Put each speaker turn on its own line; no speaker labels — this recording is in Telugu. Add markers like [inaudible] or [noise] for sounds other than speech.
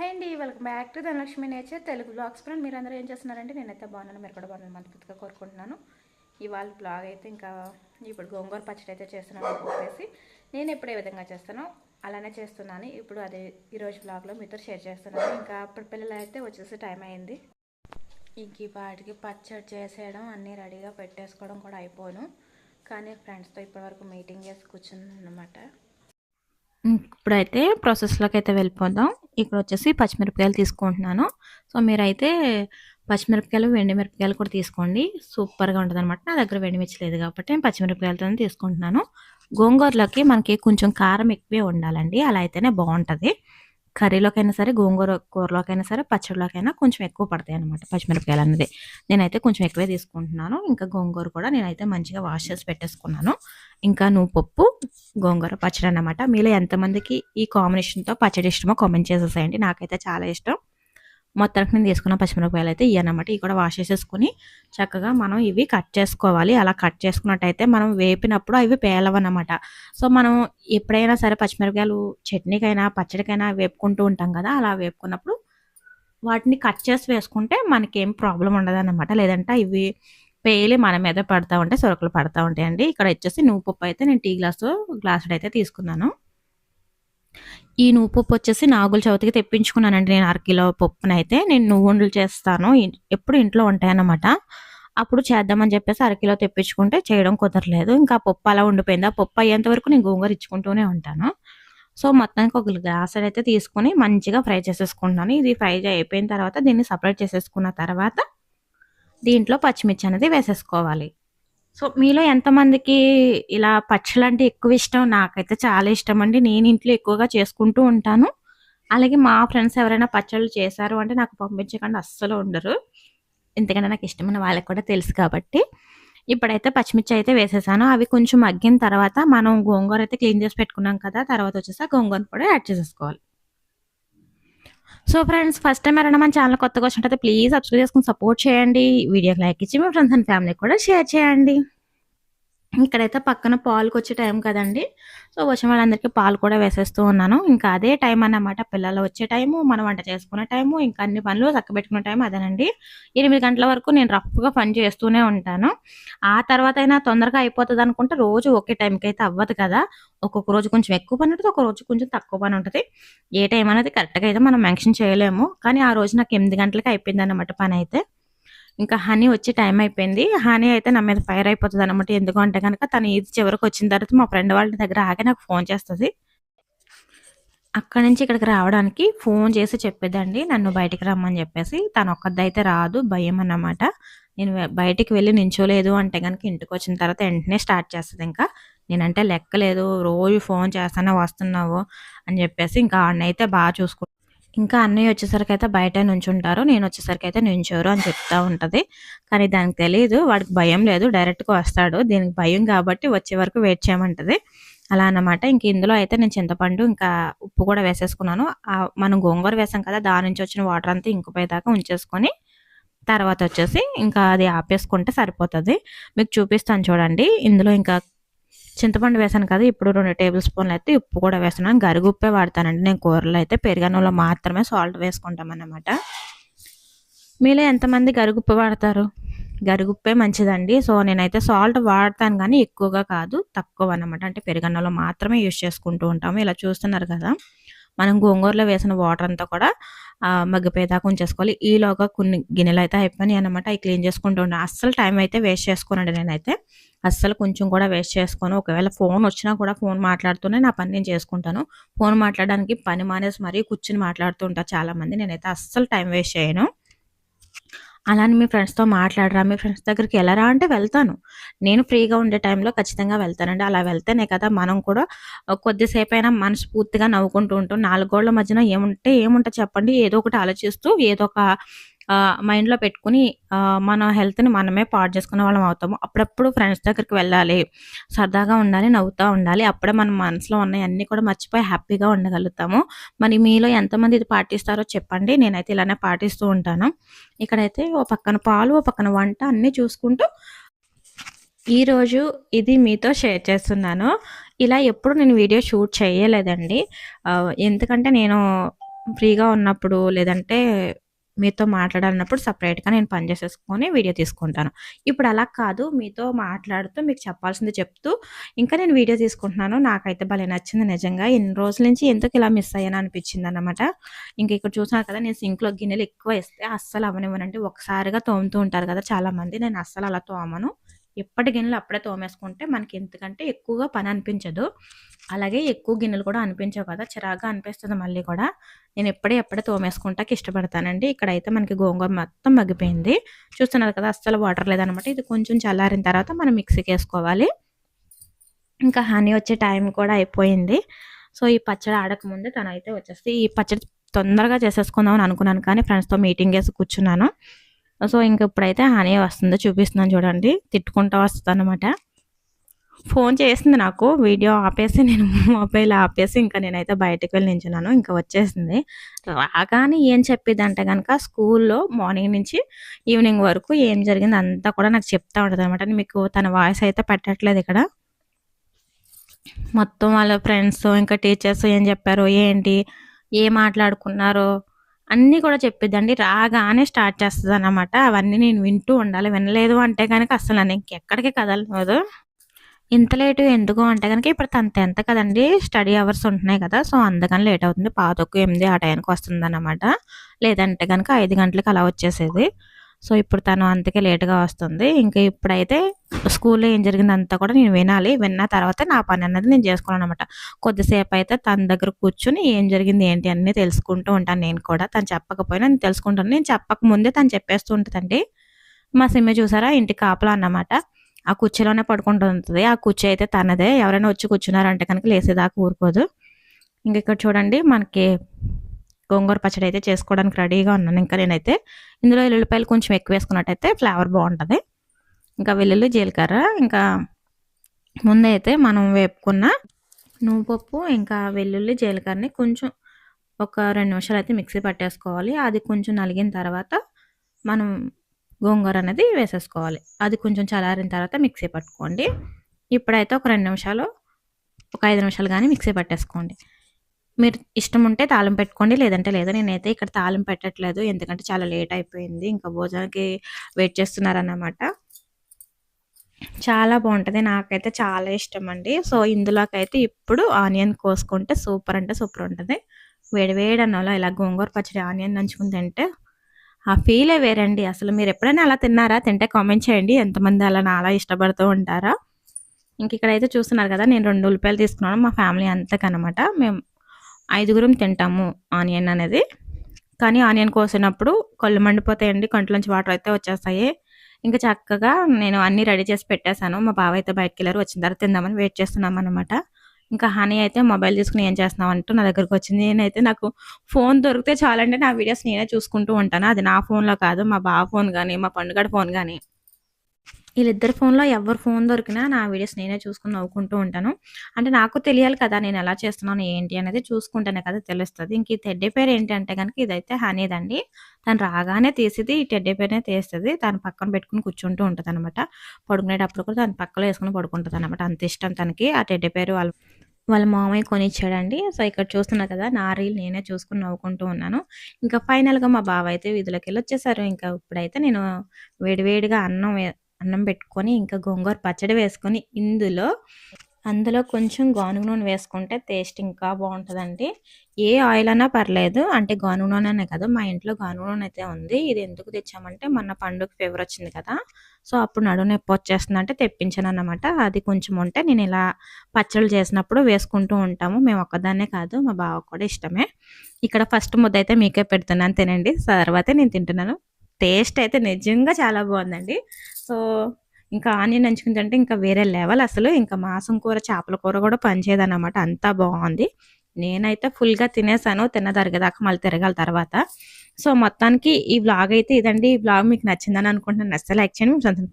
హాయ్ అండి welcome back to Dhanalakshmi nature Telugu blogs friend మీరు అందరూ ఏం చేస్తున్నారంటే నేనైతే బాగున్నాను మీరు కూడా బాగున్నాను మనస్ఫూర్తిగా కోరుకుంటున్నాను. ఇవాళ బ్లాగ్ అయితే ఇంకా ఇప్పుడు గోంగూర పచ్చడి అయితే చేస్తున్నాను అని చెప్పేసి నేను ఎప్పుడు ఏ విధంగా చేస్తానో అలానే చేస్తున్నాను. ఇప్పుడు అదే ఈరోజు బ్లాగ్లో మీతో షేర్ చేస్తున్నాను. ఇంకా అప్పుడు పిల్లలు అయితే వచ్చేసి టైం అయింది. ఇంక ఈ పచ్చడి చేసేయడం అన్నీ రెడీగా పెట్టేసుకోవడం కూడా అయిపోను. కానీ ఫ్రెండ్స్తో ఇప్పటివరకు మీటింగ్ చేసి కూర్చున్నాను అనమాట ఇప్పుడైతే ప్రాసెస్లోకి అయితే వెళ్ళిపోదాం. ఇక్కడ వచ్చేసి పచ్చిమిరపకాయలు తీసుకుంటున్నాను. సో మీరైతే పచ్చిమిరపకాయలు వెండి మిరపకాయలు కూడా తీసుకోండి. సూపర్గా ఉంటుంది అనమాట నా దగ్గర వెండిమిర్చి లేదు కాబట్టి నేను పచ్చిమిరపకాయలతోనే తీసుకుంటున్నాను. గోంగూరలోకి మనకి కొంచెం కారం ఎక్కువే ఉండాలండి. అలా అయితేనే బాగుంటుంది. కర్రీలోకైనా సరే గోంగూర కూరలోకైనా సరే పచ్చడిలోకైనా కొంచెం ఎక్కువ పడతాయి అనమాట పచ్చిమిరపకాయలు అనేది నేనైతే కొంచెం ఎక్కువే తీసుకుంటున్నాను. ఇంకా గోంగూర కూడా నేనైతే మంచిగా వాష్ చేసి పెట్టేసుకున్నాను. ఇంకా నువ్వు పప్పు గోంగూర పచ్చడి అన్నమాట. మీలో ఎంతమందికి ఈ కాంబినేషన్తో పచ్చడి ఇష్టమో కామెంట్ చేసేసేయండి. నాకైతే చాలా ఇష్టం. మొత్తానికి నేను తీసుకున్న పచ్చిమిరపకాయలు అయితే ఇవన్నమాట ఇవి కూడా వాష్ చేసేసుకుని చక్కగా మనం ఇవి కట్ చేసుకోవాలి. అలా కట్ చేసుకున్నట్టయితే మనం వేపినప్పుడు అవి పేలవన్నమాట సో మనం ఎప్పుడైనా సరే పచ్చిమిరపకాయలు చట్నీకైనా పచ్చడికైనా వేపుకుంటూ ఉంటాం కదా అలా వేపుకున్నప్పుడు వాటిని కట్ చేసి వేసుకుంటే మనకేం ప్రాబ్లం ఉండదు అనమాట లేదంటే ఇవి పేలి మన మీద పడతా ఉంటాయి సొరకలు పడతా ఉంటాయండి. ఇక్కడ వచ్చేసి నువ్వు పప్పు అయితే నేను టీ గ్లాసు గ్లాసుడు అయితే తీసుకున్నాను. ఈ నువ్వు పప్పు వచ్చేసి నాగుల చవితికి తెప్పించుకున్నానండి నేను అరకిలో పప్పునైతే. నేను నువ్వుండలు చేస్తాను. ఎప్పుడు ఇంట్లో ఉంటాయన్నమాట. అప్పుడు చేద్దామని చెప్పేసి అరకిలో తెప్పించుకుంటే చేయడం కుదరలేదు. ఇంకా ఆ పప్పు అలా ఉండిపోయింది. ఆ పప్పు అయ్యేంత వరకు నేను గోంగూర ఇచ్చుకుంటూనే ఉంటాను. సో మొత్తానికి ఒక గ్లాస్ అయితే తీసుకొని మంచిగా ఫ్రై చేసేసుకుంటున్నాను. ఇది ఫ్రై అయిపోయిన తర్వాత దీన్ని సపరేట్ చేసేసుకున్న తర్వాత దీంట్లో పచ్చిమిర్చి అనేది వేసేసుకోవాలి. సో మీలో ఎంతమందికి ఇలా పచ్చళ్ళు అంటే ఎక్కువ ఇష్టం నాకైతే చాలా ఇష్టం అండి నేను ఇంట్లో ఎక్కువగా చేసుకుంటూ ఉంటాను. అలాగే మా ఫ్రెండ్స్ ఎవరైనా పచ్చళ్ళు చేశారు అంటే నాకు పంపించకుండా అస్సలు ఉండరు. ఎందుకంటే నాకు ఇష్టమైన వాళ్ళకి కూడా తెలుసు కాబట్టి. ఇప్పుడైతే పచ్చిమిర్చి అయితే వేసేసాను. అవి కొంచెం మగ్గిన తర్వాత మనం గోంగూర అయితే క్లీన్ చేసి పెట్టుకున్నాం కదా తర్వాత వచ్చేసి ఆ గోంగూర కూడా యాడ్ చేసేసుకోవాలి. సో ఫ్రెండ్స్ ఫస్ట్ టైం ఎవరైనా మన ఛానల్ కొత్తగా వచ్చినట్టయితే ప్లీజ్ సబ్స్క్రైబ్ చేసుకుని సపోర్ట్ చేయండి. వీడియోకి లైక్ ఇచ్చి మీ ఫ్రెండ్స్ అండ్ ఫ్యామిలీకి కూడా షేర్ చేయండి. ఇక్కడైతే పక్కన పాలుకి వచ్చే టైం కదండి. సో వచ్చిన వాళ్ళందరికీ పాలు కూడా వేసేస్తూ ఉన్నాను. ఇంకా అదే టైం అన్నమాట. పిల్లలు వచ్చే టైము మనం వంట చేసుకునే టైము ఇంకా అన్ని పనులు చక్కబెట్టుకునే టైం అదేనండి. ఎనిమిది గంటల వరకు నేను రఫ్గా పని చేస్తూనే ఉంటాను. ఆ తర్వాత అయినా తొందరగా అయిపోతుంది అనుకుంటే రోజు ఒకే టైంకి అయితే అవ్వదు కదా. ఒక్కొక్క రోజు కొంచెం ఎక్కువ పని ఉంటుంది ఒక రోజు కొంచెం తక్కువ పని ఉంటుంది. ఏ టైం అనేది కరెక్ట్గా అయితే మనం మెన్షన్ చేయలేము. కానీ ఆ రోజు నాకు ఎనిమిది గంటలకి అయిపోయింది అనమాట పని అయితే ఇంకా హనీ వచ్చి టైం అయిపోయింది. హనీ అయితే నా మీద ఫైర్ అయిపోతుంది అనమాట. ఎందుకంటే కనుక తను ఇది చివరికి వచ్చిన తర్వాత మా ఫ్రెండ్ వాళ్ళ దగ్గర ఆగి నాకు ఫోన్ చేస్తుంది. అక్కడి నుంచి ఇక్కడికి రావడానికి ఫోన్ చేసి చెప్పేదండి. నన్ను బయటికి రమ్మని చెప్పేసి. తను ఒక్కదైతే రాదు. భయం అన్నమాట. నేను బయటికి వెళ్ళి నించోలేదు అంటే కనుక ఇంటికి వచ్చిన తర్వాత వెంటనే స్టార్ట్ చేస్తుంది ఇంకా. నేనంటే లెక్కలేదు. రోజు ఫోన్ చేస్తానే వస్తున్నావు అని చెప్పేసి ఇంకా ఆడనైతే బాగా చూసుకుంటాను ఇంకా అన్నయ్య వచ్చేసరికి అయితే బయట నుంచుంటారు నేను వచ్చేసరికి అయితే నుంచోరు అని చెప్తా ఉంటది. కానీ దానికి తెలియదు వాడికి భయం లేదు డైరెక్ట్గా వస్తాడు. దీనికి భయం కాబట్టి వచ్చే వరకు వెయిట్ చేయమంటది. అలా అన్నమాట. ఇంక ఇందులో అయితే నేను చింతపండు ఇంకా ఉప్పు కూడా వేసేసుకున్నాను. మనం గోంగూర వేసాం కదా దాని నుంచి వచ్చిన వాటర్ అంతా ఇంకిపోయేదాకా ఉంచేసుకొని తర్వాత వచ్చేసి ఇంకా అది ఆపేసుకుంటే సరిపోతుంది. మీకు చూపిస్తాను చూడండి. ఇందులో ఇంకా చింతపండు వేసాను కదా ఇప్పుడు రెండు టేబుల్ స్పూన్లు అయితే ఉప్పు కూడా వేస్తున్నాను. గరిగుప్పే వాడతానండి నేను కూరలో అయితే పెరుగన్నంలో మాత్రమే సాల్ట్ వేసుకుంటాం అన్నమాట మీలో ఎంతమంది గరుగుప్పు వాడతారు? గరుగుప్పే మంచిదండి. సో నేనైతే సాల్ట్ వాడతాను కానీ ఎక్కువగా కాదు తక్కువ అన్నమాట. అంటే పెరుగన్నంలో మాత్రమే యూజ్ చేసుకుంటూ ఉంటాము. ఇలా చూస్తున్నారు కదా మనం గోంగూరలో వేసిన వాటర్ అంతా కూడా ఆ, మగ్గిపోయేదాకా ఉంచేసుకోవాలి. ఈలోగా కొన్ని గిన్నెలు అయితే అయిపోయినాయి అనమాట అవి క్లీన్ చేసుకుంటూ ఉంటాను అస్సలు టైం అయితే వేస్ట్ చేసుకోనండి నేనైతే. అస్సలు కొంచెం కూడా వేస్ట్ చేసుకోను. ఒకవేళ ఫోన్ వచ్చినా కూడా ఫోన్ మాట్లాడుతూనే నా పని నేను చేసుకుంటాను. ఫోన్ మాట్లాడడానికి పని మానేసి మరీ కూర్చుని మాట్లాడుతూ ఉంటారు చాలా మంది నేనైతే అస్సలు టైం వేస్ట్ చేయను. అలానే మీ ఫ్రెండ్స్తో మాట్లాడరా మీ ఫ్రెండ్స్ దగ్గరికి వెళ్ళరా అంటే వెళ్తాను. నేను ఫ్రీగా ఉండే టైంలో ఖచ్చితంగా వెళ్తానండి. అలా వెళ్తేనే కదా మనం కూడా కొద్దిసేపు అయినా మనస్ఫూర్తిగా నవ్వుకుంటూ ఉంటాం. నాలుగోళ్ళ మధ్యన ఏముంటే ఏముంటే చెప్పండి. ఏదో ఒకటి ఆలోచిస్తూ ఏదో ఒక మైండ్లో పెట్టుకుని మన హెల్త్ని మనమే పాడు చేసుకునే వాళ్ళం అవుతాము. అప్పుడప్పుడు ఫ్రెండ్స్ దగ్గరికి వెళ్ళాలి సరదాగా ఉండాలి నవ్వుతూ ఉండాలి. అప్పుడే మన మనసులో ఉన్నాయి అన్నీ కూడా మర్చిపోయి హ్యాపీగా ఉండగలుగుతాము. మరి మీలో ఎంతమంది ఇది పాటిస్తారో చెప్పండి. నేనైతే ఇలానే పాటిస్తూ ఉంటాను. ఇక్కడైతే ఓ పక్కన పాలు ఓ పక్కన వంట అన్నీ చూసుకుంటూ ఈరోజు ఇది మీతో షేర్ చేస్తున్నాను. ఇలా ఎప్పుడు నేను వీడియో షూట్ చేయలేదండి. ఎందుకంటే నేను ఫ్రీగా ఉన్నప్పుడు లేదంటే మీతో మాట్లాడాలన్నప్పుడు సపరేట్‌గా నేను పని చేసేసుకొని వీడియో తీసుకుంటాను. ఇప్పుడు అలా కాదు మీతో మాట్లాడుతూ మీకు చెప్పాల్సింది చెప్తూ ఇంకా నేను వీడియో తీసుకుంటున్నాను. నాకైతే భలే నచ్చింది నిజంగా. ఎన్ని రోజుల నుంచి ఎందుకు ఇలా మిస్ అయ్యాను అనిపించిందనమాట. ఇంక ఇక్కడ చూసినారు కదా నేను సింక్‌లో గిన్నెలు ఎక్కువ వేస్తే అస్సలు అవ్వనివ్వనండి. ఒకసారిగా తోముతూ ఉంటారు కదా చాలామంది. నేను అస్సలు అలా తోమను. ఎప్పటి గిన్నెలు అప్పుడే తోమేసుకుంటే మనకి ఎందుకంటే ఎక్కువగా పని అనిపించదు. అలాగే ఎక్కువ గిన్నెలు కూడా అనిపించవు కదా! చిరాగా అనిపిస్తుంది మళ్ళీ కూడా. నేను ఎప్పుడే ఎప్పుడే తోమేసుకుంటాకి ఇష్టపడతానండి. ఇక్కడైతే మనకి గోంగూర మొత్తం మగ్గిపోయింది. చూస్తున్నారు కదా! అస్సలు వాటర్ లేదనమాట. ఇది కొంచెం చల్లారిన తర్వాత మనం మిక్సీకి వేసుకోవాలి ఇంకా హనీ వచ్చే టైం కూడా అయిపోయింది. సో, ఈ పచ్చడి ఆడకముందే తనైతే వచ్చేసి ఈ పచ్చడి తొందరగా చేసేసుకుందామని అనుకున్నాను కానీ ఫ్రెండ్స్‌తో మీటింగ్ వేసి కూర్చున్నాను. సో, ఇంక ఇప్పుడైతే హానీ వస్తుంది. చూపిస్తున్నాను చూడండి. తిట్టుకుంటా వస్తుందన్నమాట ఫోన్ చేసింది నాకు. వీడియో ఆపేసి నేను [laughs] మొబైల్ ఆపేసి ఇంకా నేనైతే బయటకు వెళ్ళి నించున్నాను. ఇంకా వచ్చేసింది. రాగానే ఏం చెప్పిద్దంటే కనుక స్కూల్లో మార్నింగ్ నుంచి ఈవినింగ్ వరకు ఏం జరిగింది అంతా కూడా నాకు చెప్తా అనమాట మీకు తన వాయిస్ అయితే పెట్టట్లేదు ఇక్కడ. మొత్తం వాళ్ళ ఫ్రెండ్స్ ఇంకా టీచర్స్ ఏం చెప్పారు, ఏంటి, ఏం మాట్లాడుకున్నారో అన్నీ కూడా చెప్పిద్దండి. రాగానే స్టార్ట్ చేస్తదనమాట. అవన్నీ నేను వింటూ ఉండాలి. వినలేదు అంటే కనుక అసలు నేను ఇంకెక్కడికి కదలలేదు ఇంత లేటు ఎందుకు అంటే కనుక ఇప్పుడు తను 10థ్ కదండీ! స్టడీ అవర్స్ ఉంటున్నాయి కదా! సో, అందుకని లేట్ అవుతుంది. 7:08 ఆ టైంకి వస్తుందనమాట. లేదంటే కనుక ఐదు గంటలకు అలా వచ్చేసేది. సో, ఇప్పుడు తను అందుకే లేట్‌గా వస్తుంది. ఇంకా ఇప్పుడైతే స్కూల్‌లో ఏం జరిగిందంతా కూడా నేను వినాలి. విన్న తర్వాత నా పని అన్నది నేను చేసుకోవాలనమాట. కొద్దిసేపు అయితే తన దగ్గర కూర్చుని ఏం జరిగింది ఏంటి అన్నీ తెలుసుకుంటూ ఉంటాను నేను కూడా. తను చెప్పకపోయినా నేను తెలుసుకుంటాను. నేను చెప్పక ముందే తను చెప్పేస్తూ ఉంటుందండి మా సిమ్మి చూసారా ఇంటి కాపలా అన్నమాట. ఆ కుర్చీలోనే పడుకుంటుంది ఆ కుర్చీ అయితే తనదే. ఎవరైనా వచ్చి కూర్చున్నారంటే కనుక లేసేదాకా ఊరుకోదు. ఇంక ఇక్కడ చూడండి మనకి గోంగూర పచ్చడి అయితే చేసుకోవడానికి రెడీగా ఉన్నాను ఇంకా నేనైతే. ఇందులో వెల్లుల్లిపాయలు కొంచెం ఎక్కువ వేసుకున్నట్టయితే ఫ్లేవర్ బాగుంటుంది ఇంకా వెల్లుల్లి, జీలకర్ర ఇంకా ముందైతే మనం వేపుకున్న నువ్వుపప్పు ఇంకా వెల్లుల్లి, జీలకర్రని కొంచెం ఒక రెండు నిమిషాలు అయితే మిక్సీ పట్టేసుకోవాలి. అది కొంచెం నలిగిన తర్వాత మనం గోంగూర అనేది వేసేసుకోవాలి. అది కొంచెం చల్లారిన తర్వాత మిక్సీ పట్టుకోండి. ఇప్పుడైతే ఒక రెండు నిమిషాలు, ఒక ఐదు నిమిషాలు కానీ మిక్సీ పట్టేసుకోండి. మీరు ఇష్టం ఉంటే తాళం పెట్టుకోండి. లేదంటే లేదు. నేనైతే ఇక్కడ తాళం పెట్టట్లేదు. ఎందుకంటే చాలా లేట్ అయిపోయింది. ఇంకా భోజనానికి వెయిట్ చేస్తున్నారన్నమాట. చాలా బాగుంటుంది నాకైతే చాలా ఇష్టం అండి సో, ఇందులోకైతే ఇప్పుడు ఆనియన్ కోసుకుంటే సూపర్ అంటే సూపర్ ఉంటుంది వేడి వేడి అన్నంలో ఇలా గోంగూర పచ్చడి ఆనియన్ నంచుకుని తింటే ఆ ఫీలే వేరండి. అసలు మీరు ఎప్పుడైనా అలా తిన్నారా? తింటే కామెంట్ చేయండి. ఎంతమంది అలా నాలా ఇష్టపడుతూ ఉంటారా ఇంక ఇక్కడైతే చూస్తున్నారు కదా! నేను రెండు ఉల్లిపాయలు తీసుకున్నాను. మా ఫ్యామిలీ అంతకనమాట. మేము ఐదుగురం తింటాము ఆనియన్ అనేది. కానీ ఆనియన్ కోసినప్పుడు కళ్ళు మండిపోతాయండి. కంట్లోంచి వాటర్ అయితే వచ్చేస్తాయి. ఇంకా చక్కగా నేను అన్నీ రెడీ చేసి పెట్టేశాను మా బావ అయితే బయటికెళ్ళారు. వచ్చిన తర్వాత తిందామని వెయిట్ చేస్తున్నామనమాట. ఇంకా హనీ అయితే మొబైల్ తీసుకొని ఏం చేస్తున్నావు అంటూ నా దగ్గరకొచ్చింది. నేనైతే నాకు ఫోన్ దొరికితే చాలంటే నా వీడియోస్ నేనే చూసుకుంటూ ఉంటాను. అది నా ఫోన్‌లో కాదు. మా బావ ఫోన్ కానీ మా పండుగడ ఫోన్ కానీ వీళ్ళిద్దరి ఫోన్‌లో ఎవరి ఫోన్ దొరికినా నా వీడియోస్ నేనే చూసుకుని నవ్వుకుంటూ ఉంటాను. అంటే నాకు తెలియాలి కదా! నేను ఎలా చేస్తున్నాను, ఏంటి అనేది చూసుకుంటేనే కదా తెలుస్తుంది ఇంక ఈ తెడ్డే పేరు ఏంటంటే కనుక ఇదైతే హనీదండి. తను రాగానే తీసేది ఈ టెడ్డే పేరునే తీస్తుంది తను పక్కన పెట్టుకొని కూర్చుంటూ ఉంటుంది అనమాట పడుకునేటప్పుడు కూడా తన పక్కలో వేసుకుని పడుకుంటుంది అనమాట అంత ఇష్టం తనకి ఆ టెడ్డే పేరు వాళ్ళ వాళ్ళ మామయ్య కొనిచ్చాడండి. సో, ఇక్కడ చూస్తున్నా కదా! నా రీల్ నేనే చూసుకుని నవ్వుకుంటూ ఉన్నాను. ఇంకా ఫైనల్‌గా మా బావ అయితే వీధిలోకి వెళ్ళి వచ్చేసారు ఇంకా ఇప్పుడైతే నేను వేడివేడిగా అన్నం అన్నం పెట్టుకొని ఇంకా గోంగూర పచ్చడి వేసుకొని ఇందులో అందులో కొంచెం గానుగ నూనె వేసుకుంటే టేస్ట్ ఇంకా బాగుంటుందండి ఏ ఆయిల్ అయినా పర్లేదు. అంటే గానుగ నూనె అనే కాదు మా ఇంట్లో గానుగ నూనె అయితే ఉంది. ఇది ఎందుకు తెచ్చామంటే మొన్న పండుగ ఫీవర్ వచ్చింది కదా! సో, అప్పుడు నడుము నొప్పి వచ్చేస్తుందంటే తెప్పించానన్నమాట. అది కొంచెం ఉంటే నేను ఇలా పచ్చళ్ళు చేసినప్పుడు వేసుకుంటూ ఉంటాము. మేము ఒక్కదాన్నే కాదు మా బావ కూడా ఇష్టమే. ఇక్కడ ఫస్ట్ ముద్దయితే మీకే పెడుతున్నాను తినండి. తర్వాతే నేను తింటున్నాను. టేస్ట్ అయితే నిజంగా చాలా బాగుందండి సో, ఇంకా ఆనియన్ నంచుకొని ఇంకా వేరే లెవెల్ అసలు. ఇంకా మాంసం కూర, చేపల కూర కూడా పనిచేయదన్నమాట అంతా బాగుంది నేనైతే ఫుల్‌గా తినేసాను. తిన్నదరిగేదాకా మళ్ళీ తిరగాలి తర్వాత. సో, మొత్తానికి ఈ వ్లాగ్ అయితే ఇదండి. ఈ వ్లాగ్ మీకు నచ్చిందని అనుకుంటున్నాను. నచ్చితే లైక్ చేయండి. మీ సొంత ఫ్యామిలీ